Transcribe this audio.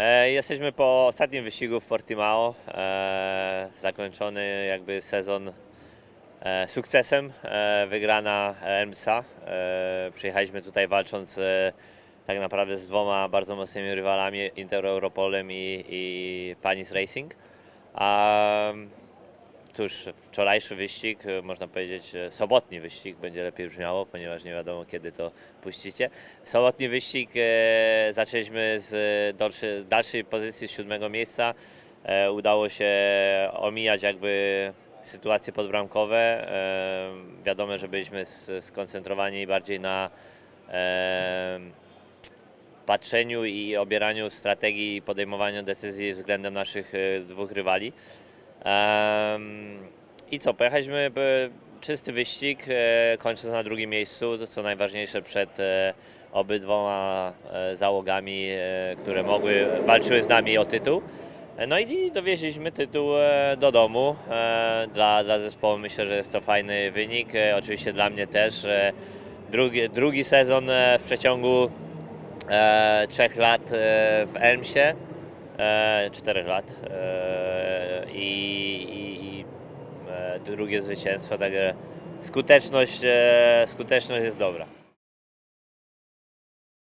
E, Jesteśmy po ostatnim wyścigu w Portimao. E, zakończony jakby sezon e, sukcesem. Wygrana EMSA. Przyjechaliśmy tutaj walcząc tak naprawdę z dwoma bardzo mocnymi rywalami, Intereuropolem i, i Panis Racing. A cóż, wczorajszy wyścig, e, można powiedzieć e, sobotni wyścig, będzie lepiej brzmiało, ponieważ nie wiadomo kiedy to puścicie. Sobotni wyścig e, zaczęliśmy z e, dalszy, dalszej pozycji, z siódmego miejsca. E, udało się omijać jakby sytuacje podbramkowe. E, wiadomo, że byliśmy skoncentrowani bardziej na e, patrzeniu i obieraniu strategii i podejmowaniu decyzji względem naszych dwóch rywali. I co, pojechaliśmy czysty wyścig, e, kończąc na drugim miejscu, to co najważniejsze przed e, obydwoma e, załogami, które mogły, walczyły z nami o tytuł. No i dowieźliśmy tytuł do domu. Dla, dla zespołu myślę, że jest to fajny wynik. Oczywiście dla mnie też. Drugi, drugi sezon w przeciągu trzech lat w Elmsie, czterech lat i, i, i e, drugie zwycięstwo, także skuteczność, e, skuteczność jest dobra.